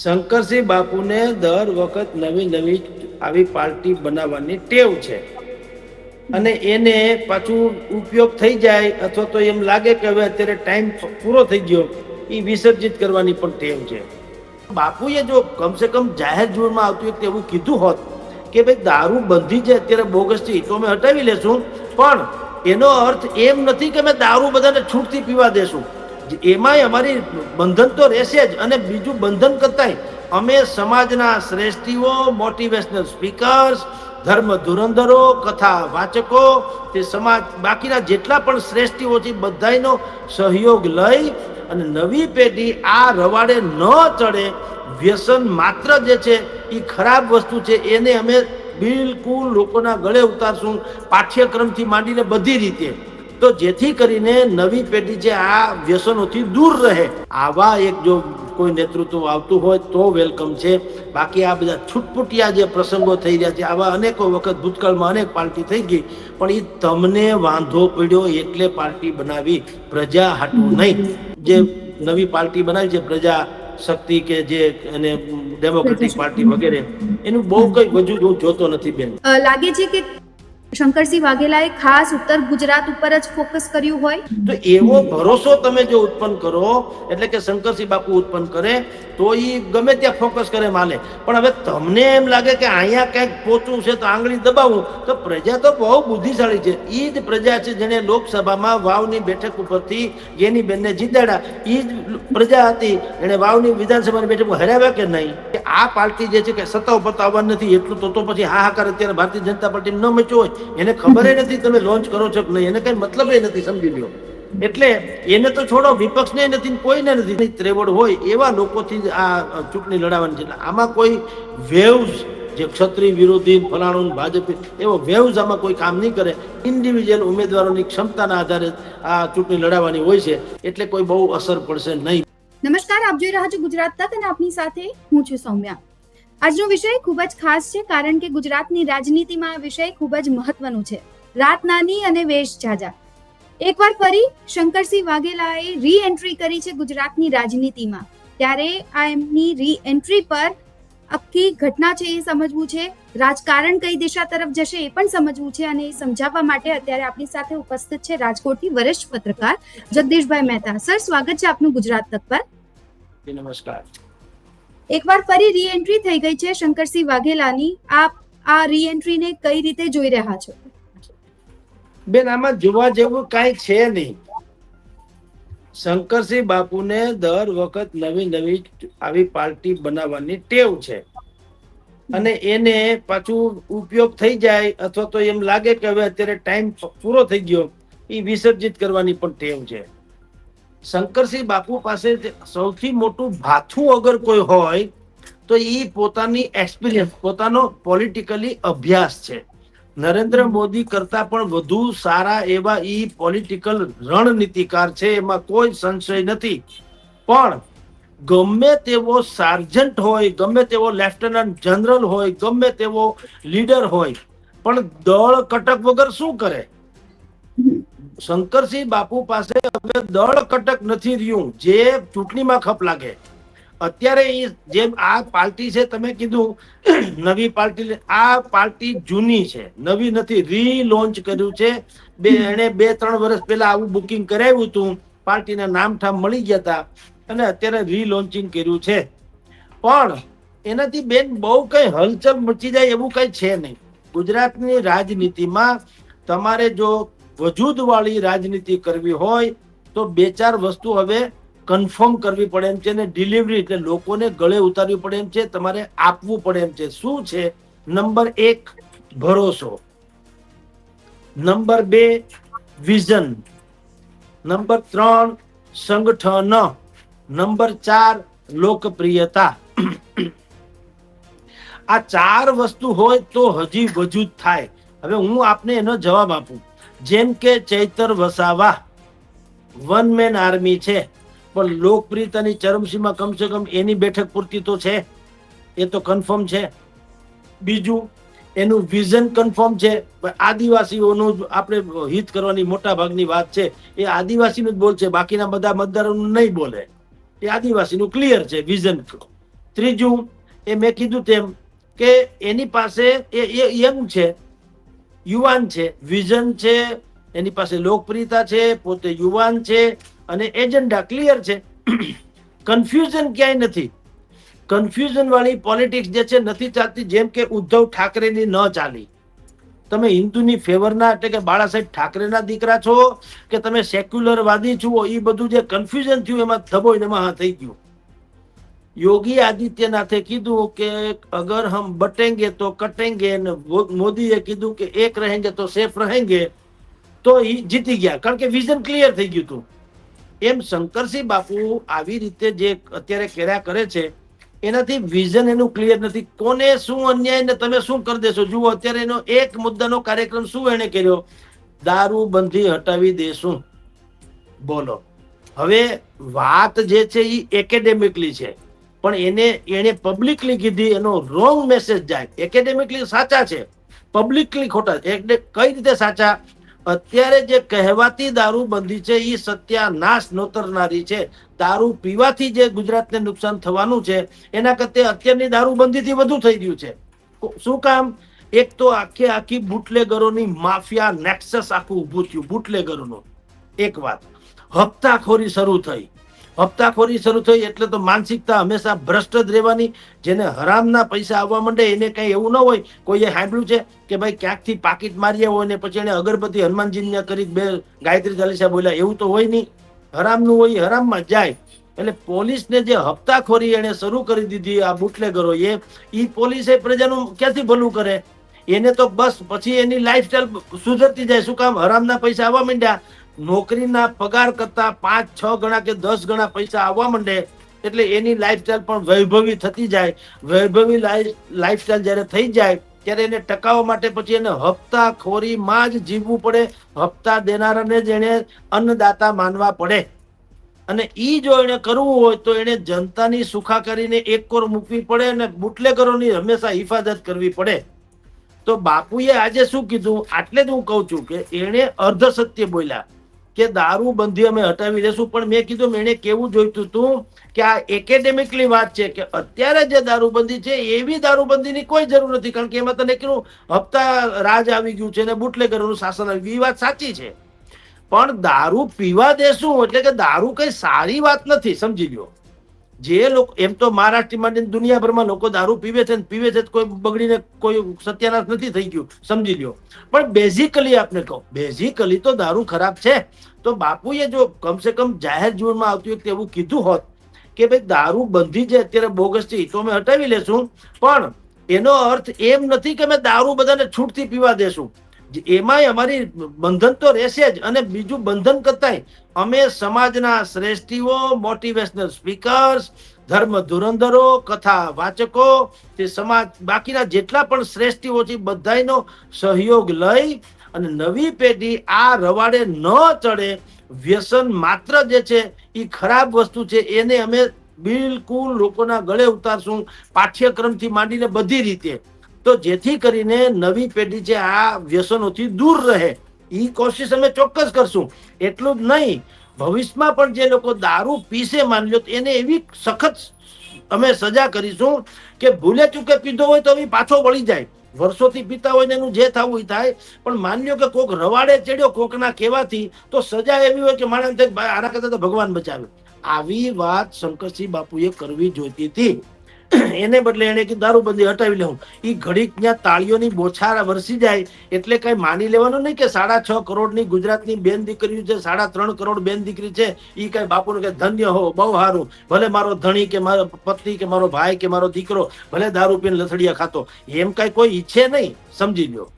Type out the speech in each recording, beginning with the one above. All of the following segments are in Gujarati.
શંકરસિંહ બાપુને દર વખત નવી નવી આવી પાર્ટી બનાવવાની ટેવ છે. અને એને પાછું ઉપયોગ થઈ જાય અથવા તો એમ લાગે કે હવે અત્યારે ટાઈમ પૂરો થઈ ગયો, એ વિસર્જિત કરવાની પણ ટેવ છે. બાપુએ જો કમસે કમ જાહેર જીવનમાં આવતું એક એવું કીધું હોત કે ભાઈ દારૂ બંધી છે અત્યારે બોગસથી તો અમે હટાવી લેશું, પણ એનો અર્થ એમ નથી કે અમે દારૂ બધાને છૂટથી પીવા દેશું. એમાંય અમારી બંધન તો રહેશે જ. અને બીજું બંધન કરતાંય અમે સમાજના શ્રેષ્ઠીઓ મોટિવેશનલ સ્પીકર્સ ધર્મ ધુરંધરો, કથા વાચકો, તે સમાજ બાકીના જેટલા પણ શ્રેષ્ઠીઓ છે બધાનો સહયોગ લઈ અને નવી પેઢી આ રવાડે ન ચડે, વ્યસન માત્ર જે છે, એ ખરાબ વસ્તુ છે, એને અમે બિલકુલ લોકોના ગળે ઉતારશું, પાઠ્યક્રમથી માંડીને બધી રીતે. તો જેથી કરીને નવી પેઢી છે આ વ્યસનોથી દૂર રહે આવા એક જો કોઈ નેતૃત્વ આવતું હોય તો વેલકમ છે. બાકી આ બધા છૂટપૂટિયા જે પ્રસંગો થઈ રહ્યા છે આવા અનેકો વખત ભૂતકાળમાં અનેક પાર્ટી થઈ ગઈ પણ એ તમને વાંધો પડ્યો એટલે પાર્ટી બનાવી પ્રજા હાટું નહીં. જે નવી પાર્ટી બનાવી છે પ્રજા શક્તિ કે જે એને ડેમોક્રેટિક પાર્ટી વગેરે એનું બહુ કઈ વજૂદ હું જોતો નથી બેન. લાગે છે કે શંકરસિંહ વાઘેલાએ ખાસ ઉત્તર ગુજરાત ઉપર જ ફોકસ કર્યું હોય. તો એવો ભરોસો તમે જો ઉત્પન્ન કરો, એટલે કે શંકરસિંહ બાપુ ઉત્પન્ન કરે, તો એ ગમે ત્યાં ફોકસ કરે માલે. પણ હવે તમને એમ લાગે કે અહીંયા ક્યાંક પહોંચવું છે તો આંગળી દબાવવું તો પ્રજા તો બહુ બુદ્ધિશાળી છે. એ જ પ્રજા છે જેને લોકસભામાં વાવની બેઠક ઉપરથી એની બેનને જીતાડ્યા. એ જ પ્રજા હતી, એણે વાવની વિધાનસભાની બેઠક હરાવ્યા કે નહીં? આ પાર્ટી જે છે કે સત્તા ઉપર આવવાની નથી, એટલું તો તો પછી હાહાકાર અત્યારે ભારતીય જનતા પાર્ટી ન મચ્યો હોય. એને ખબર નથી તમે લોન્ચ કરો છો કે નહીં. એને કઈ મતલબ નથી, સમજી લ્યો. એટલે એને તો છોડો, વિપક્ષને નથી કોઈને નથી. ત્રેવડ હોય એવા લોકોથી આ ચૂંટણી લડાવવાની છે. આમાં કોઈ વેવ્સ જે ક્ષત્રિય વિરોધી ફલાણું ભાજપ, એવો વેવ્સ આમાં કોઈ કામ નહીં કરે. ઇન્ડિવિજ્યુઅલ ઉમેદવારોની ક્ષમતાના આધારે આ ચૂંટણી લડાવવાની હોય છે. એટલે કોઈ બહુ અસર પડશે નહીં. નમસ્કાર, આપ જોઈ રહ્યા છો ગુજરાત તક અને આપની સાથે હું છું સૌમ્યા. આજનો વિષય ખૂબ જ ખાસ છે, કારણ કે ગુજરાતની રાજનીતિમાં આ વિષય ખૂબ જ મહત્વનું છે. રાત નાની અને વેશ જાજા એકવાર ફરી શંકરસિંહ વાઘેલાએ રી એન્ટ્રી કરી છે ગુજરાતની રાજનીતિમાં. ત્યારે આ એમની રી એન્ટ્રી પર આખી ઘટના છે એ સમજવું છે, રાજકારણ કઈ દિશા તરફ જશે એ પણ સમજવું છે અને એ સમજાવવા માટે અત્યારે આપણી સાથે ઉપસ્થિત છે રાજકોટથી વરિષ્ઠ પત્રકાર જગદીશભાઈ મહેતા. સર, સ્વાગત છે આપનું ગુજરાત તક પર. નમસ્કાર. એકવાર ફરી રીએન્ટ્રી થઈ ગઈ છે શંકરસિંહ વાઘેલાની. આપ આ રીએન્ટ્રીને કઈ રીતે જોઈ રહ્યા છો? બેન, આમાં જોવા જેવું કાંઈ છે નહીં. શંકરસિંહ બાપુને દર વખત નવી નવી આવી પાર્ટી બનાવવાની ટેવ છે. અને એને પાછું ઉપયોગ થઈ જાય અથવા તો એમ લાગે કે હવે અત્યારે ટાઈમ પૂરો થઈ ગયો એ વિસર્જિત કરવાની પણ ટેવ છે. શંકરસિંહ બાપુ પાસે સૌથી મોટું ભાથું અગર કોઈ હોય, તો એ પોતાની એક્સપિરિયન્સ પોતાનો પોલિટિકલી અભ્યાસ છે. નરેન્દ્ર મોદી કરતા પણ વધુ સારા એવા ઈ પોલિટિકલ રણનીતિકાર છે, એમાં કોઈ સંશય નથી. પણ ગમે તેવો સાર્જન્ટ હોય, ગમે તેવો લેફ્ટનન્ટ જનરલ હોય, ગમે તેવો લીડર હોય, પણ દળ કટક વગર શું કરે? શંકરસિંહ બાપુ પાસે હવે દળ કટક નથી રહ્યું, જે ચૂંટણીમાં ખપ લાગે. અત્યારે એ જેમ આ પાર્ટી છે, તમે કીધું, નવી પાર્ટી આ પાર્ટી જૂની છે, નવી નથી, રીલોન્ચ કર્યું છે. બે એને બે, ત્રણ વર્ષ પહેલા આવું બુકિંગ કરાવ્યું હતું, પાર્ટીના નામ ઠામ મળી ગયા હતા અને અત્યારે રીલોન્ચિંગ કર્યું છે. પણ એનાથી બેન બહુ કઈ હલચલ મચી જાય એવું કઈ છે નહીં. ગુજરાતની રાજનીતિમાં તમારે જો વજૂદવાળી રાજનીતિ કરવી હોય તો બે ચાર વસ્તુ હવે કન્ફર્મ કરવી પડે એમ છે ને ડિલિવરી એટલે લોકોને ગળે ઉતારવી પડે એમ છે, તમારે આપવું પડે એમ છે. શું છે? નંબર એક, ભરોસો. નંબર બે વિઝન નંબર ત્રણ, સંગઠન. નંબર ચાર, લોકપ્રિયતા. આ ચાર વસ્તુ હોય તો હજી વજૂદ થાય. હવે હું આપને એનો જવાબ આપું. જેમ કે Chaitar Vasava, one man army છે. પણ લોકપ્રિયતાની ચરમસીમા કમસે કમ એની બેઠક પૂરતી તો છે. એ તો કન્ફર્મ છે. બીજું, એનું વિઝન કન્ફર્મ છે. આદિવાસીઓનું આપણે હિત કરવાની મોટા ભાગની વાત છે. એ આદિવાસીનું જ બોલ છે. બાકીના બધા મતદારોનું નહીં બોલે. એ આદિવાસીનું ક્લિયર છે વિઝન ત્રીજું એ મેં કીધું તેમ કે એની પાસે એ યંગ છે. યુવાન છે, વિઝન છે, એની પાસે લોકપ્રિયતા છે, પોતે યુવાન છે અને એજન્ડા ક્લિયર છે. કન્ફ્યુઝન ક્યાંય નથી. કન્ફ્યુઝન વાળી પોલિટિક્સ જે છે નથી ચાલતી, જેમ કે ઉદ્ધવ ઠાકરેની ન ચાલી. તમે હિન્દુની ફેવરના એટલે કે બાળા સાહેબ ઠાકરેના દીકરા છો કે તમે સેક્યુલર વાદી છો એ બધું જે કન્ફ્યુઝન થયું, એમાં ધબોઈને મહા થઈ ગયું. યોગી આદિત્યનાથે કીધું કે અગર હમ બટેંગે તો કટેંગે ને મોદીએ કીધું કે એક રહેંગે તો સેફ રહેંગે, તો એ જીતી ગયા. કારણ કે વિઝન ક્લિયર થઈ ગયું હતું. એમ શંકરસિંહ બાપુ આવી રીતે જે અત્યારે કર્યા કરે છે, એનાથી વિઝન એનું ક્લિયર નથી. કોને શું અન્યાય ને તમે શું કરી દેશો? જુઓ, અત્યારે એનો એક મુદ્દાનો કાર્યક્રમ શું એને કર્યો? દારૂ બંધી હટાવી દેશું. બોલો. હવે વાત જે છે એ એકેડેમિકલી છે. પણ એને એને પબ્લિકલી કીધી, એનો રોંગ મેસેજ જાય. એકેડેમિકલી સાચા છે. પબ્લિકલી ખોટા. એટલે કઈ રીતે સાચા? અત્યારે જે કહેવાતી દારૂબંધી છે એ સત્યાનાશ, નોતરનારી છે. દારૂ પીવાથી જે ગુજરાતને નુકસાન થવાનું છે, એના કરતે અત્યારની દારૂબંધીથી વધુ થઈ ગયું છે. શું કામ? એક તો આખે આખી બુટલેગરોની માફિયા નેક્સસ આખું ઊભું થયું, બુટલેગરોનું. એક વાત. હપ્તાખોરી શરૂ થઈ. હપ્તાખોરી શરૂ થઈ એટલે તો માનસિકતા હંમેશા ભ્રષ્ટ જ રહેવાની. જેને હરામના પૈસા આવવા માંડે એને કઈ એવું ન હોય, કોઈએ સાંભળ્યું છે કે ભાઈ ક્યાંકથી પાકીટ માર્યા હોય ને પછી એને અગરબત્તી હનુમાનજીને કરી બે ગાયત્રી ચાલીસા બોલ્યા, એવું તો હોય નહીં. હરામનું હોય હરામમાં જાય. એટલે પોલીસને જે હપ્તાખોરી એને શરૂ કરી દીધી આ બુટલેગરો એ એ પોલીસે પ્રજાનું ક્યાંથી ભલું કરે? એને તો બસ પછી એની લાઈફસ્ટાઈલ સુધરતી જાય. શું કામ હરામના પૈસા આવવા માંડ્યા? નોકરીના પગાર કરતા પાંચ, છ ગણા કે દસ ગણા પૈસા આવવા માંડે, એટલે એની લાઈફસ્ટાઈલ પણ વૈભવી થતી જાય. વૈભવી લાઈફસ્ટાઈલ જ્યારે થઈ જાય, ત્યારે એને ટકાવવા માટે પછી એને હપ્તાખોરીમાં જ જીવવું પડે. હપ્તા દેનારાને જ એને અન્નદાતા માનવા પડે. અને એ જો એને કરવું હોય તો એને જનતાની સુખાકારીને એક કોર મૂકવી પડે અને બુટલેગરોની હંમેશા હિફાજત કરવી પડે. તો બાપુએ આજે શું કીધું? આટલે જ હું કહું છું કે એણે અર્ધ સત્ય બોલ્યા. કે દારૂ બંધી અમે હટાવી લેશું પણ મેં કીધું એણે કેવું જોઈતું હતું કે આ એકેડેમિકલી વાત છે કે અત્યારે જે દારૂબંધી છે, એવી દારૂબંધીની કોઈ જરૂર નથી, કારણ કે એમાં તને કેવું હપ્તા રાજ આવી ગયું છે ને બુટલેગરોનું શાસન આવી ગયું, એ વાત સાચી છે. પણ દારૂ પીવા દેશું એટલે કે દારૂ કઈ સારી વાત નથી, સમજી લ્યો. જે લોકો એમ તો મહારાષ્ટ્રમાં દુનિયાભરમાં લોકો દારૂ પીવે છે પીવે છે કોઈ બગડીને કોઈ સત્યાનાશ નથી થઈ ગયું, સમજી લ્યો. પણ બેઝિકલી આપને કહો બેઝિકલી તો દારૂ ખરાબ છે. તો બાપુએ જો કમસે કમ જાહેર જીવનમાં આવતી વખતે એવું કીધું હોત કે ભાઈ દારૂ બંધી છે અત્યારે બોગસ છે તો અમે હટાવી લેશું. પણ એનો અર્થ એમ નથી કે અમે દારૂ બધાને છૂટથી પીવા દેશું. એમાંય અમારી બંધન તો રહેશે જ. અને બીજું બંધન કરતાંય અમે સમાજના શ્રેષ્ઠીઓ મોટિવેશનલ સ્પીકર્સ ધર્મ ધુરંધરો, કથા વાચકો, તે સમાજ બાકીના જેટલા પણ શ્રેષ્ઠીઓ છે બધાયનો સહયોગ લઈ અને નવી પેઢી આ રવાડે ન ચડે, વ્યસન માત્ર જે છે એ ખરાબ વસ્તુ છે, એને અમે બિલકુલ લોકોના ગળે ઉતારશું, પાઠ્યક્રમથી માંડીને બધી રીતે. તો જેથી કરીને નવી પેઢી છે આ વ્યસનોથી દૂર રહે એ કોશિશ અમે ચોક્કસ કરશું. એટલું જ નહીં ભવિષ્યમાં પણ જે લોકો દારૂ પીશે માની લો એને એવી સખત અમે સજા કરીશું કે ભૂલે ચૂકે પીધો હોય તો એ પાછો વળી જાય. વર્ષોથી પીતા હોય ને એનું જે થવું એ થાય પણ માન્યો કે કોક રવાડે ચડ્યો કોકના કહેવાથી તો સજા એવી હોય કે માણસ થાય, "ભાઈ, આના કરતા ભગવાન બચાવે. આવી વાત શંકરસિંહ બાપુએ કરવી જોઈતી હતી. એને બદલે એને કે દારૂબંધી હટાવી લેવું. એ ઘડીક ત્યાં તાળીઓની બોછાર વરસી જાય એટલે કઈ માની લેવાનું નહીં કે સાડા છ કરોડની ગુજરાતની બેન દીકરીઓ છે, સાડા ત્રણ કરોડ બેન દીકરી છે એ કઈ બાપુને કે ધન્ય હો, બહુ સારું ભલે મારો ધણી કે મારો પત્ની કે મારો ભાઈ કે મારો દીકરો, ભલે દારૂ પીને લથડિયા ખાતો. એમ કઈ કોઈ ઈચ્છે નહીં, સમજી લ્યો.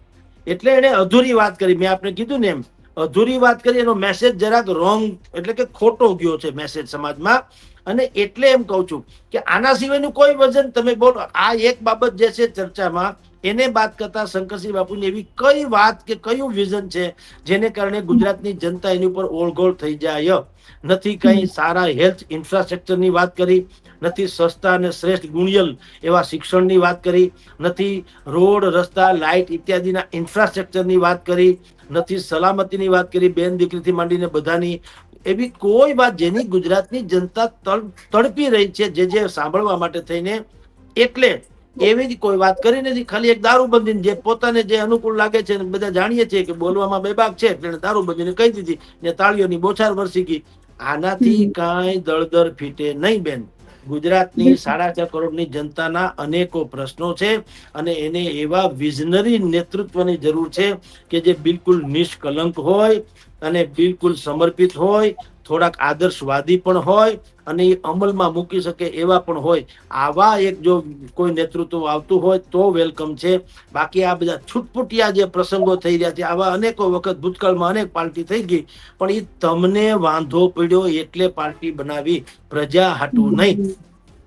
એટલે એને અધૂરી વાત કરી. મેં આપને કીધું ને એમ અધૂરી વાત કરી એનો મેસેજ જરાક રોંગ એટલે કે ખોટો ગયો છે મેસેજ સમાજમાં. અને એટલે એમ કહું છું કે આના સિવાયનું કોઈ વજન, તમે બોલો, આ એક બાબત જે છે ચર્ચામાં એને બાદ કરતા શંકરસિંહ બાપુની એવી કઈ વાત કે કયું વિઝન છે જેને કારણે ગુજરાતની જનતા એની ઉપર ઓળઘોળ થઈ જાય? નથી કઈ સારા હેલ્થ ઇન્ફ્રાસ્ટ્રક્ચરની વાત કરી, નથી સસ્તા અને શ્રેષ્ઠ ગુણિયલ એવા શિક્ષણની વાત કરી, નથી રોડ, રસ્તા, લાઇટ ઇત્યાદિના ઇન્ફ્રાસ્ટ્રક્ચરની વાત કરી, નથી સલામતીની વાત કરી, બેન દીકરીથી માંડીને બધાની. એવી કોઈ વાત જેની ગુજરાતની જનતા તડપી રહી છે જે જે સાંભળવા માટે થઈને, એટલે એવી જ કોઈ વાત કરી નથી. ખાલી એક દારૂબંધી જે પોતાને જે અનુકૂળ લાગે છે બધા જાણીએ છીએ કે બોલવામાં બેબાક છે એટલે દારૂબંધીને કહી દીધી ને તાળીઓની બોછાર વરસી ગઈ. આનાથી કાંઈ દળદર ફીટે નહીં બેન. ગુજરાતની સાડા ચાર કરોડની જનતાના અનેકો પ્રશ્નો છે અને એને એવા વિઝનરી નેતૃત્વની જરૂર છે કે જે બિલકુલ નિષ્કલંક હોય અને બિલકુલ સમર્પિત હોય થોડાક આદર્શવાદી પણ હોય અને એ અમલમાં મૂકી શકે એવા પણ હોય. આવા એક જો કોઈ નેતૃત્વ આવતું હોય તો વેલકમ છે. બાકી આ બધા છૂટપૂટિયા જે પ્રસંગો થઈ રહ્યા છે, આવા અનેકો વખત ભૂતકાળમાં અનેક પાર્ટી થઈ ગઈ, પણ એ તમને વાંધો પડ્યો એટલે પાર્ટી બનાવી પ્રજા હાટું નહીં.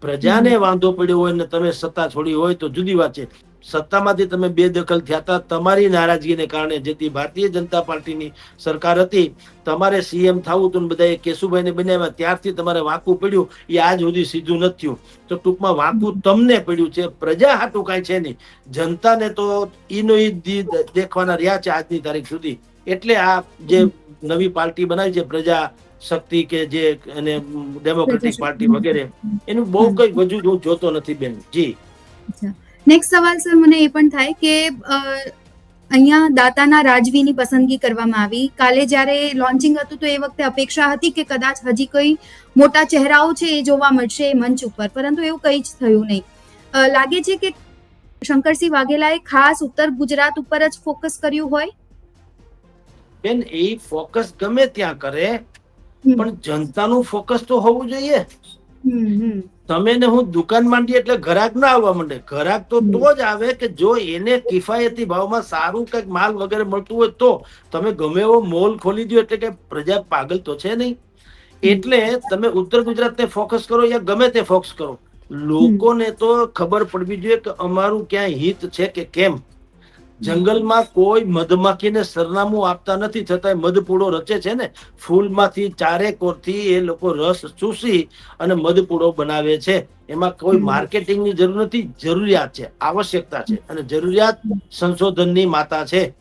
પ્રજાને વાંધો પડ્યો હોય ને તમે સત્તા છોડી હોય તો જુદી વાત છે. સત્તામાંથી તમે બેદખલ થયા હતા તમારી નારાજગીને કારણે જેથી ભારતીય જનતા પાર્ટીની સરકાર હતી, તમારે સીએમ થવું હતું બધાએ કેશુભાઈને બનાવ્યા, ત્યારથી તમારે વાંકું પડ્યું, એ આજ સુધી સીધું નથી તો ટૂંકમાં વાંકું તમને પડ્યું છે, પ્રજા હાટું કાંઈ છે નહીં. જનતાને તો ઈનો ઈ દેખવાના રહ્યા છે આજની તારીખ સુધી. એટલે આ જે નવી પાર્ટી બનાવી છે, પ્રજા શક્તિ કે જે અને ડેમોક્રેટિક પાર્ટી વગેરે, એનું બહુ કઈ વજુ હું જોતો નથી બેન. જી. નેક્સ્ટ સવાલ સર મને એ પણ થાય કે અહીંયા દાતાના રાજવીની પસંદગી કરવામાં આવી. કાલે જ્યારે લોન્ચિંગ હતું તો એ વખતે અપેક્ષા હતી કે કદાચ હજી કોઈ મોટા ચહેરાઓ છે એ જોવા મળશે મંચ ઉપર પરંતુ એવું કંઈ જ થયું નહીં. લાગે છે કે શંકરસિંહ વાઘેલાએ ખાસ ઉત્તર ગુજરાત ઉપર જ ફોકસ કર્યું હોય? બેન એ ફોકસ ગમે ત્યાં કરે પણ જનતાનું ફોકસ તો હોવું જોઈએ. તમે ને હું દુકાન માંડી એટલે ઘરાક ના આવવા માંડે. ઘરાક તો તો જ આવે કે જો એને કિફાયતી ભાવમાં સારું કંઈક માલ વગેરે મળતું હોય તો તમે ગમે એવો મોલ ખોલી દો એટલે કે પ્રજા પાગલ તો છે નહીં. એટલે તમે ઉત્તર ગુજરાતને ફોકસ કરો યા ગમે તે ફોકસ કરો. લોકોને તો ખબર પડવી જોઈએ કે અમારું ક્યાં હિત છે કે કેમ. જંગલમાં કોઈ મધમાખીને સરનામું આપતા નથી છતાંય મધપૂડો રચે છે ને? ફૂલમાંથી ચારે કોરથી એ લોકો રસ ચૂસી અને મધપૂડો બનાવે છે. એમાં કોઈ માર્કેટિંગની જરૂર નથી જરૂરિયાત છે આવશ્યકતા છે અને જરૂરિયાત સંશોધનની માતા છે.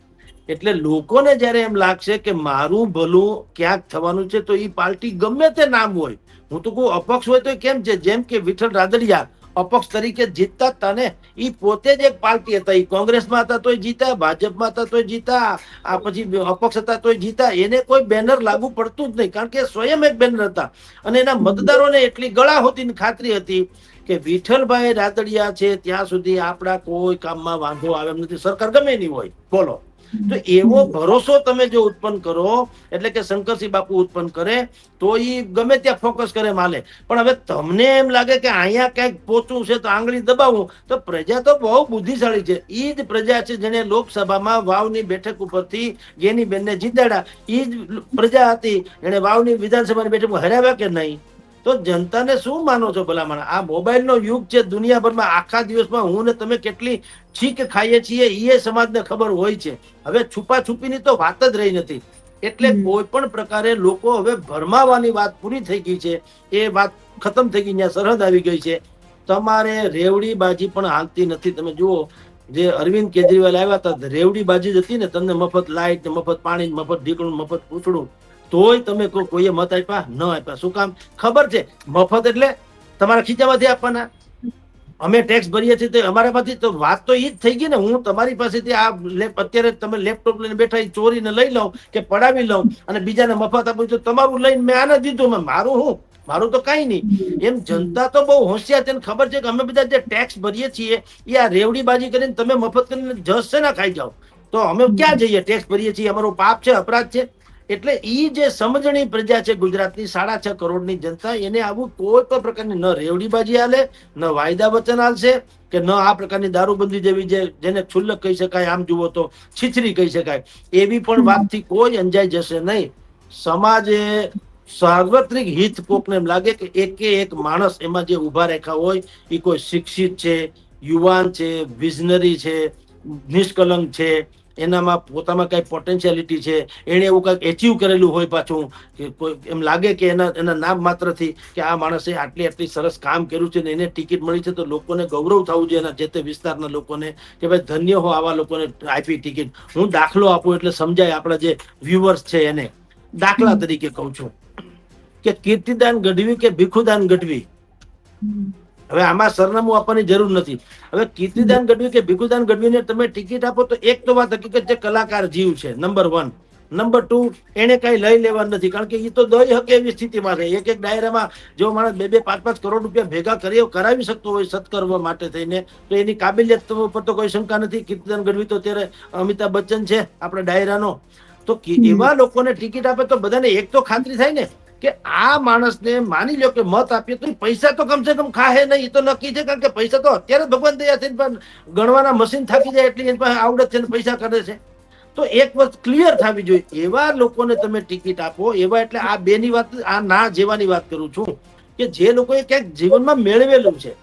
એટલે લોકોને જ્યારે એમ લાગશે કે મારું ભલું ક્યાંક થવાનું છે તો એ પાર્ટી ગમે તે નામ હોય. હું તો કહું અપક્ષ હોય તો કેમ છે? જેમ કે વિઠ્ઠલ રાદડિયા અપક્ષ તરીકે જીતતા હતા ને. એ પોતે જ એક પાર્ટી હતા. એ કોંગ્રેસમાં હતા તોય જીતા, ભાજપમાં હતા તોય જીતા, આ પછી અપક્ષ હતા તોય જીતા. એને કોઈ બેનર લાગુ પડતું જ નહીં, કારણ કે સ્વયં એક બેનર હતા. અને એના મતદારોને એટલી ગળા હોતી ખાતરી હતી કે વિઠ્ઠલભાઈ રાદડિયા છે, ત્યાં સુધી આપણા કોઈ કામમાં વાંધો આવે એમ નથી. સરકાર ગમે એની હોય. બોલો. તો એવો ભરોસો તમે જો ઉત્પન્ન કરો, એટલે કે શંકરસિંહ બાપુ ઉત્પન્ન કરે, તો એ ગમે ત્યાં ફોકસ કરે માલે. પણ હવે તમને એમ લાગે કે અહીંયા ક્યાંક પહોંચવું છે તો આંગળી દબાવવું તો પ્રજા તો બહુ બુદ્ધિશાળી છે. એ જ પ્રજા છે જેને લોકસભામાં વાવની બેઠક ઉપરથી ગેની બેનને જીતાડ્યા. એ જ પ્રજા હતી જેને વાવની વિધાનસભાની બેઠક હરાવ્યા કે નહીં? તો જનતાને શું માનો છો ભલામણ? આ મોબાઈલનો યુગ છે દુનિયાભરમાં આખા દિવસમાં હું ને તમે કેટલી છીક ખાઈએ છીએ એ સમાજને ખબર હોય છે. હવે છુપા છુપીની તો વાત જ રહી નથી. એટલે કોઈ પણ પ્રકારે લોકો હવે ભરમાવાની વાત પૂરી થઈ ગઈ છે. એ વાત ખતમ થઈ ગઈ ત્યાં સરહદ આવી ગઈ છે. તમારે રેવડી બાજી પણ હાલતી નથી. તમે જુઓ જે અરવિંદ કેજરીવાલ આવ્યા હતા રેવડી બાજી જ હતી ને તમને મફત લાઈટ મફત પાણી મફત ઢીકણું મફત પૂછડું. તોય તમે કહો કોઈએ મત આપ્યા, ન આપ્યા. શું કામ? ખબર છે? મફત એટલે તમારા ખીચામાંથી આપવાના. અમે ટેક્સ ભરીએ છીએ તો અમારામાંથી તો વાત તો એ જ થઈ ગઈ ને. હું તમારી પાસેથી આ અત્યારે તમે લેપટોપ લઈને બેઠા ચોરીને લઈ લઉં કે પડાવી લઉં અને બીજાને મફત આપું તો તમારું લઈને મેં આને દીધું. મારું હું? મારું તો કઈ નહીં. એમ જનતા તો બહુ હોશિયાર છે ખબર છે કે અમે બધા જે ટેક્સ ભરીએ છીએ એ આ રેવડીબાજી કરીને તમે મફત કરીને છે ના ખાઈ જાઓ. તો અમે ક્યાં જઈએ ટેક્સ ભરીએ છીએ? અમારો પાપ છે, અપરાધ છે? એટલે ઈ જે સમજણી પ્રજા છે ગુજરાતની સાડા છ કરોડની જનતા એને આવું કોઈ પણ પ્રકારની ન રેવડીબાજી હાલે ન વાયદા વચન હાલશે કે ન આ પ્રકારની દારૂબંધી જેવી જે જેને છુલ્લક કહી શકાય આમ જુઓ તો છીછરી કહી શકાય એવી પણ વાતથી કોઈ અંજાઈ જશે નહીં. સમાજે સાર્વત્રિક હિત કોકને એમ લાગે કે એકે એક માણસ એમાં જે ઊભા રેખા હોય એ કોઈ શિક્ષિત છે યુવાન છે વિઝનરી છે નિષ્કલંક છે એનામાં પોતામાં કઈ પોટેન્શિયાલિટી છે એણે એવું કંઈક એચીવ કરેલું હોય પાછું કે કોઈ એમ લાગે કે એના એના નામ માત્રથી કે આ માણસે આટલી આટલી સરસ કામ કર્યું છે ને એને ટિકિટ મળી છે તો લોકોને ગૌરવ થવું જોઈએ એના જે તે વિસ્તારના લોકોને કે ભાઈ ધન્ય હો આવા લોકોને આપી ટિકિટ હું દાખલો આપું એટલે સમજાય આપણા જે વ્યુઅર્સ છે એને. દાખલા તરીકે કહું છું કે કીર્તિદાન ગઢવી કે ભીખુદાન ગઢવી. હવે આમાં સરનામું આપવાની જરૂર નથી. હવે કીર્તિદાન ગઢવી કે ભીખુદાન ગઢવીને તમે ટિકિટ આપો તો એક તો વાત હકીકત છે કલાકાર જીવ છે નંબર વન નંબર ટુ એને કઈ લઈ લેવા નથી કારણ કે એ તો દઈ હકે એવી સ્થિતિમાં છે. એક એક ડાયરામાં જો માણસ બે બે પાંચ પાંચ કરોડ રૂપિયા ભેગા કરી કરાવી શકતો હોય સત્કર્મ માટે થઈને તો એની કાબિલિયત પર તો કોઈ શંકા નથી. કીર્તિદાન ગઢવી તો અત્યારે અમિતાભ બચ્ચન છે આપણા ડાયરાનો. તો એવા લોકોને ટિકિટ આપે તો બધાને એક તો ખાતરી થાય ને. કે આ માણસને માની લો કે મત આપીએ તો પૈસા તો કમસે કમ ખાહે નહીં. તો નક્કી છે કારણ કે પૈસા તો અત્યારે ભગવાન દયા છે ગણવાના મશીન થાકી જાય એટલી એની પાસે આવડત છે પૈસા કરે છે. તો એક વસ્તુ ક્લિયર થવી જોઈએ. એવા લોકોને તમે ટિકિટ આપો. એવા એટલે આ બેની વાત, આ ના જેવાની વાત કરું છું કે જે લોકોએ ક્યાંક જીવનમાં મેળવેલું છે.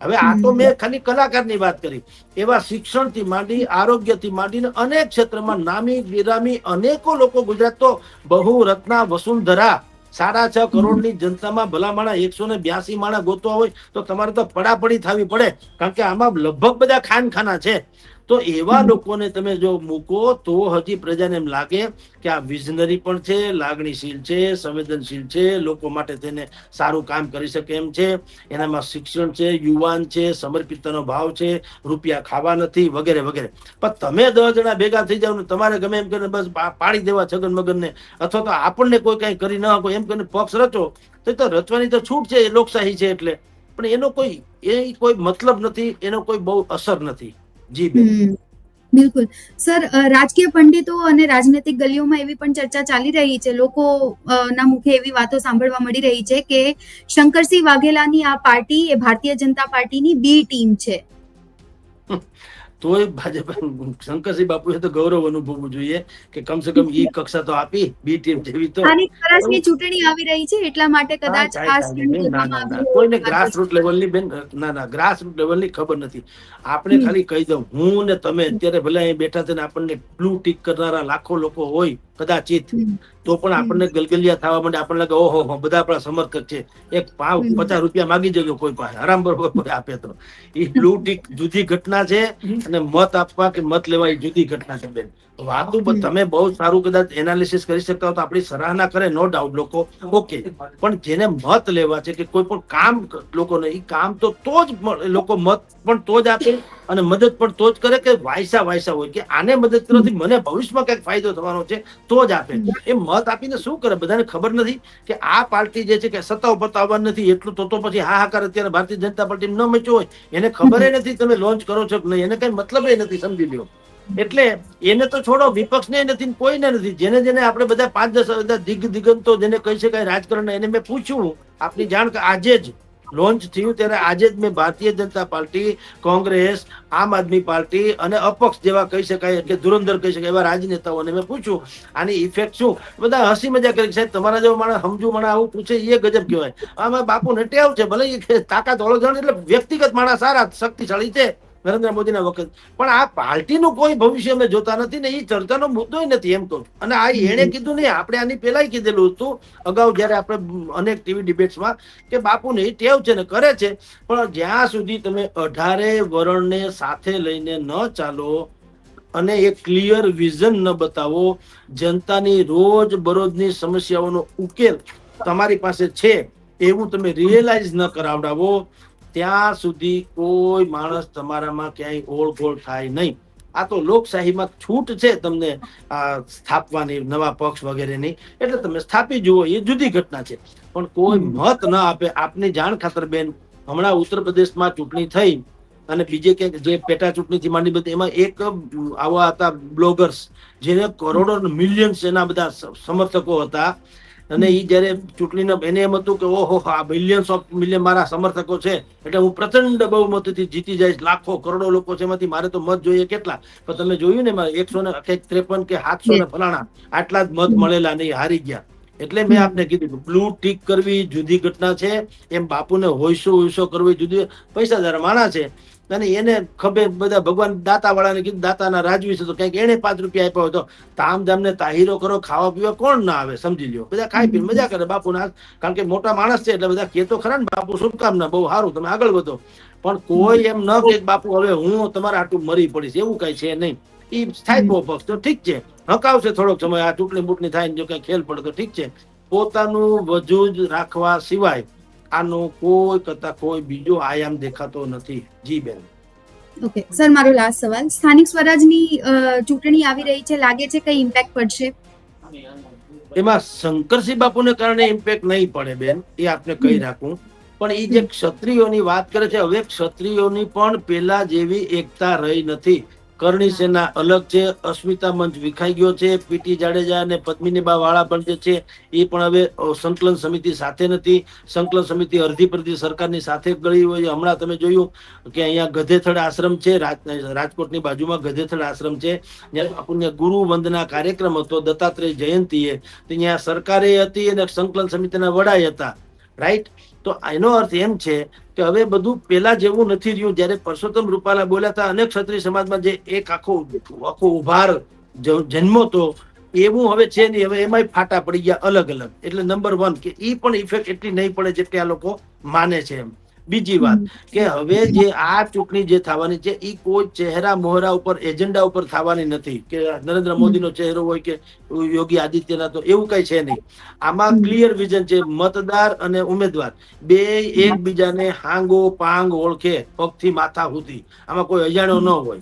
હવે આ તો મેં ખાલી કલાકારની વાત કરી. એવા શિક્ષણથી માંડી, આરોગ્યથી માંડીને અનેક ક્ષેત્રમાં નામી ગિરામી અનેકો લોકો ગુજરાત તો બહુ રત્ના વસુંધરા સાડા છ કરોડની જનતામાં ભલા માણા એકસો ને બ્યાસી માણા ગોતવા હોય તો તમારે તો પડાપડી થવી પડે. કારણ કે આમાં લગભગ બધા ખાનખાના છે. તો એવા લોકોને તમે જો મૂકો તો હજી પ્રજાને એમ લાગે કે આ વિઝનરી પણ છે લાગણીશીલ છે સંવેદનશીલ છે લોકો માટે તેને સારું કામ કરી શકે એમ છે. એનામાં શિક્ષણ છે યુવાન છે સમર્પિતનો ભાવ છે રૂપિયા ખાવા નથી વગેરે વગેરે. પણ તમે દસ જણા ભેગા થઈ જાવ ને તમારે ગમે એમ કરીને બસ પાડી દેવા છગન મગનને. અથવા તો આપણને કોઈ કઈ કરી ન શકો એમ કરીને પક્ષ રચો. તો તો રચવાની તો છૂટ છે એ લોકશાહી છે એટલે. પણ એનો કોઈ એ કોઈ મતલબ નથી એનો કોઈ બહુ અસર નથી. જી બેન બિલકુલ. સર રાજકીય પંડિતો અને રાજનૈતિક ગલીઓમાં એવી પણ ચર્ચા ચાલી રહી છે. લોકો ના મુખે એવી વાતો સાંભળવા મળી રહી છે કે શંકરસિંહ વાઘેલાની આ પાર્ટી એ ભારતીય જનતા પાર્ટીની બી ટીમ છે. તોય ભાજપ શંકરસિંહ બાપુએ તો ગૌરવ અનુભવવું જોઈએ કે કમસે કમ ઈ કક્ષા તો આપી બી ટીમ જેવી તો. ચૂંટણી આવી રહી છે એટલા માટે કદાચ કોઈને ગ્રાસ રૂટ લેવલની બેન ના ના ગ્રાસ રૂટ લેવલની ખબર નથી. આપણે ખાલી કહી દઉં હું ને તમે અત્યારે ભલે અહીં બેઠા છે ને આપણને બ્લુ ટીક કરનારા લાખો લોકો હોય કદાચિત તો પણ આપણને ગલગલિયા થવા માંડે આપણને લાગે ઓહો હો બધા આપણા સમર્થક છે. એક પાવ પચાસ રૂપિયા માગી જજો કોઈ પાસે. આરામ બરોબર કોઈ આપે તો. એ બ્લુ ટીક જુદી ઘટના છે અને મત આપવા કે મત લેવા એ જુદી ઘટના છે બેન. વાતું તમે બહુ સારું કદાચ એનાલિસિસ કરી શકતા હો તો આપણી સરાહના કરે નો ડાઉટ લોકો. ઓકે. પણ જેને મત લેવા છે કે કોઈ પણ કામ લોકો લોકોને એ કામ તો તો જ લોકો મત પણ તો જ આપે અને મદદ પણ તો જ કરે કે વાયસા વાયસા હોય. કે આને મદદ કરવાથી મને ભવિષ્યમાં કંઈક ફાયદો થવાનો છે તો જ આપે. એ મત આપીને શું કરે? બધાને ખબર નથી કે આ પાર્ટી જે છે કે સત્તા ઉપર આવવાની નથી એટલું તો તો પછી હાહાકાર અત્યારે ભારતીય જનતા પાર્ટી ન મચ્યો હોય. એને ખબર નથી તમે લોન્ચ કરો છો કે નહીં. એને કઈ મતલબ નથી સમજી લ્યો. એટલે એને તો છોડો વિપક્ષને નથી કોઈને નથી. જેને જેને આપણે બધા પાંચ દસ બધા દિગ દિગંતો જેને કહી શકાય રાજકારણ એને મેં પૂછ્યું. આપની જાણ કે આજે જ. લોન્ચ થયું ત્યારે આજે જ મેં ભારતીય જનતા પાર્ટી, કોંગ્રેસ, આમ આદમી પાર્ટી અને અપક્ષ જેવા કહી શકાય કે ધુરંધર કહી શકાય એવા રાજનેતાઓને મેં પૂછ્યું. આની ઇફેક્ટ શું? બધા હસી મજા કરી સાહેબ, તમારા જેવો માણસ સમજુ માણસ આવું પૂછે એ ગજબ કહેવાય. આમાં બાપુ નટે ટેવ છે, ભલે તાકાત જણ એટલે વ્યક્તિગત માણસ સારા, શક્તિશાળી છે. નરેન્દ્ર મોદીના વખત પણ આ પાર્ટીનું કોઈ ભવિષ્ય અમે જોતા નથી ને એ ચર્ચાનો મુદ્દો નથી એમ કહું અને આ એણે કીધું નહીં આપણે આની પહેલા કીધેલું હતું અગાઉ જ્યારે આપણે અનેક ટીવી ડિબેટ્સમાં કે બાપુને એ ટેવ છે ને કરે છે પણ જ્યાં સુધી તમે અઢારે વરણને સાથે લઈને ન ચાલો અને એ ક્લિયર વિઝન ન બતાવો જનતાની રોજ બરોજની સમસ્યાઓનો ઉકેલ તમારી પાસે છે એવું તમે રિયલાઇઝ ન કરાવડાવો ત્યાં સુધી કોઈ માણસ તમારામાં ક્યાંય ઓળઘોળ થાય નહીં. આ તો લોકશાહીમાં છૂટ છે તમને સ્થાપવાની નવા પક્ષ વગેરેની. એટલે તમે સ્થાપી જુઓ એ જુદી ઘટના છે. પણ કોઈ મત ન આપે. આપની જાણ ખાતર બેન હમણાં ઉત્તર પ્રદેશમાં ચૂંટણી થઈ અને બીજે ક્યાંક જે પેટા ચૂંટણીથી માંડી બધી એમાં એક આવા હતા બ્લોગર્સ જેને કરોડો મિલિયન્સ એના બધા સમર્થકો હતા. અને એ જયારે ચૂંટણીના એને એમ હતું કે ઓહો આ મિલિયન્સ ઓફ મિલિયન મારા સમર્થકો છે. એટલે હું પ્રચંડ બહુમતીથી જીતી જઈશ. લાખો કરોડો લોકો છે એમાંથી મારે તો મત જોઈએ કેટલા? પણ તમે જોયું ને એકસો ને ત્રેપન કે સાતસો ને ફલાણા આટલા જ મત મળેલા નહીં હારી ગયા. એટલે મેં આપને કીધું બ્લુ ટીક કરવી જુદી ઘટના છે. એમ બાપુને હોઈશો હોઈશો કરવી જુદી. પૈસાદાર માણા છે. અને એને ખભે બધા ભગવાન દાતા વાળાને કીધું, દાતાના રાજવી છે તો કંઈક એને પાંચ રૂપિયા આપ્યો હતો તો તામ જામને તાહીરો કરો, ખાવા પીવા કોણ ના આવે, સમજી લ્યો. બધા ખાઈ પીને મજા કરે બાપુ ના કારણ કે મોટા માણસ છે એટલે બધા કે ખરા ને, બાપુ, શુભકામના, બહુ સારું, તમે આગળ વધો. પણ કોઈ એમ ન કે, બાપુ, હવે હું તમારા આટલું મરી પડીશ, એવું કઈ છે નહીં. એ થાય બહુ પક્ષ, તો ઠીક છે. હકાવશે થોડોક સમય, આ ચૂંટણી બૂટણી થાય ને જો કઈ ખેલ પડે તો ઠીક છે. પોતાનું વજૂદ રાખવા સિવાય આનો કોઈ કરતા કોઈ બીજો આયામ દેખાતો નથી. જી બેન. ઓકે સર મારો લાસ્ટ સવાલ. સ્થાનિક સ્વરાજની ચૂંટણી આવી રહી છે. લાગે છે કઈ ઇમ્પેક્ટ પડશે? એમાં શંકરસિંહ બાપુને કારણે ઇમ્પેક્ટ નહીં પડે બેન એ આપને કહી. રાખું. પણ એ જે ક્ષત્રિયોની વાત કરે છે હવે ક્ષત્રિયોની પણ પેલા જેવી એકતા રહી નથી. કરણી સેના અલગ છે, અસ્મિતા મંચ વિખાઈ ગયો છે પીટી જાડેજા અને પદ્મિનીબા વાળા પણ જે છે, એ પણ હવે સંકલન સમિતિ સાથે નથી. સંકલન સમિતિ અડધી પરધી સરકારની સાથે ગળી હોય હમણાં તમે જોયું કે અહીંયા ગધેથડ આશ્રમ છે, રાજ- રાજકોટની બાજુમાં ગધેથડ આશ્રમ છે. જ્યાં બાપુને ગુરુ વંદના કાર્યક્રમ હતો, દત્તાત્રેય જયંતિએ ત્યાં સરકારે હતી અને સંકલન સમિતિના વડાએ હતા. રાઈટ તો એનો અર્થ એમ છે કે હવે બધું પેલા જેવું નથી રહ્યું જ્યારે પરસોત્તમ રૂપાલા બોલ્યા હતા અને ક્ષત્રિય સમાજમાં જે એક આખો આખો ઉભાર જન્મો તો એવું હવે છે નહીં. હવે એમાંય ફાટા પડી ગયા અલગ અલગ. એટલે નંબર વન કે એ પણ ઇફેક્ટ એટલી નહીં પડે જેટલી આ લોકો માને છે એમ. બીજી વાત કે હવે જે આ ચૂંટણી જે થવાની છે એ કોઈ ચહેરા મોહરા ઉપર એજન્ડા ઉપર થવાની નથી. કે નરેન્દ્ર મોદીનો ચહેરો હોય કે યોગી આદિત્યનાથ તો એવું કઈ છે નહીં. આમાં ક્લિયર વિઝન છે મતદાર અને ઉમેદવાર. બે એકબીજાને હાંગો પાંગ ઓળખે પગથી માથા સુધી. આમાં કોઈ અજાણ્યો ન હોય.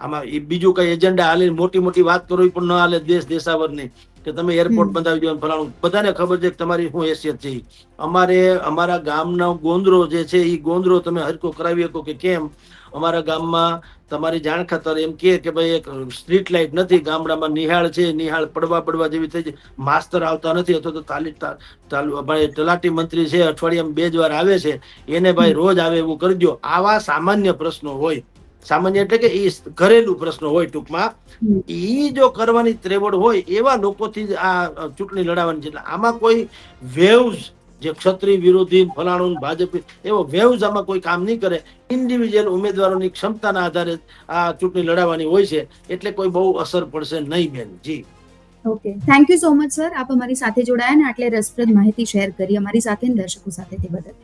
આમાં એ બીજું કઈ એજન્ડા હાલે મોટી મોટી વાત કરવી પણ ન હાલે દેશ દેશાવરની. કે તમે એરપોર્ટ. બંધાવી દો ફલાણું. બધાને ખબર છે કે તમારી શું હેસિયત છે અમારે અમારા ગામનો ગોંદરો જે છે એ ગોંદરો તમે હરકો કરાવી શકો કે કેમ? અમારા ગામમાં તમારી જાણ ખાતર એમ કે કે ભાઈ એક સ્ટ્રીટ લાઇટ નથી ગામડામાં નિહાળ છે નિહાળ પડવા પડવા જેવી થઈ છે. માસ્તર આવતા નથી અથવા તો તાલી તા- તાલુ ભાઈ તલાટી મંત્રી છે અઠવાડિયામાં બે જ વાર આવે છે. એને ભાઈ રોજ આવે એવું કરજો. આવા સામાન્ય પ્રશ્નો હોય. સામાન્ય એટલે કે એ ઘરેલું પ્રશ્નો હોય ટૂંકમાં. એ જો કરવાની ત્રેવડ હોય એવા લોકોથી આ ચૂંટણી લડાવવાની છે. એટલે આમાં કોઈ વેવ્સ જે ક્ષત્રિય વિરોધી ફલાણું ભાજપ એવો વેવ્સ આમાં કોઈ કામ નહીં કરે. ઇન્ડિવિજ્યુઅલ ઉમેદવારોની ક્ષમતાના આધારે આ ચૂંટણી લડાવવાની હોય છે. એટલે કોઈ બહુ અસર પડશે નહીં બેન. જી. Okay thank you so much sir આપ અમારી સાથે જોડાયા ને આટલે રસપ્રદ માહિતી શેર કરી અમારી સાથે દર્શકો સાથે તે બદલ.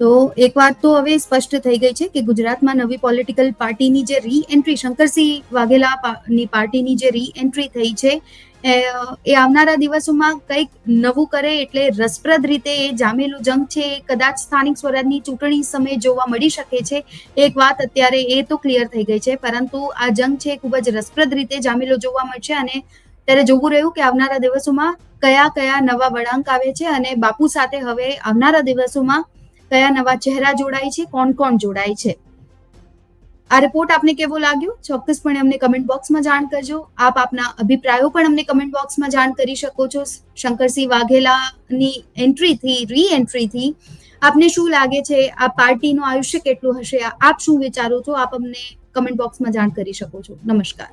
તો એક વાત તો હવે સ્પષ્ટ થઈ ગઈ છે કે ગુજરાતમાં નવી પોલિટિકલ પાર્ટીની જે રી એન્ટ્રી શંકરસિંહ વાઘેલા ની પાર્ટીની જે રી એન્ટ્રી થઈ છે, એ આવનારા દિવસોમાં કંઈક નવું કરે એટલે રસપ્રદ રીતે એ જામેલું જંગ છે, એ કદાચ સ્થાનિક સ્વરાજની ચૂંટણી સમયે જોવા મળી શકે છે. એક વાત અત્યારે એ તો ક્લિયર થઈ ગઈ છે, પરંતુ આ જંગ છે ખૂબ જ રસપ્રદ રીતે જામેલો જોવા મળશે અને ત્યારે જોવું રહ્યું કે આવનારા દિવસોમાં કયા કયા નવા વળાંક આવે છે અને બાપુ સાથે હવે આવનારા દિવસોમાં કયા નવા ચહેરા જોડાય છે, કોણ કોણ જોડાય છે? આ રિપોર્ટ આપને કેવો લાગ્યો? ચોક્કસપણે અમને કમેન્ટ બોક્સમાં જાણ કરજો. આપ આપના અભિપ્રાયો પણ અમને કમેન્ટ બોક્સમાં જાણ કરી શકો છો. શંકરસિંહ વાઘેલાની એન્ટ્રીથી રી એન્ટ્રીથી આપને શું લાગે છે? આ પાર્ટીનું આયુષ્ય કેટલું હશે? આપ શું વિચારો છો? આપ અમને કમેન્ટ બોક્સમાં જાણ કરી શકો છો. નમસ્કાર.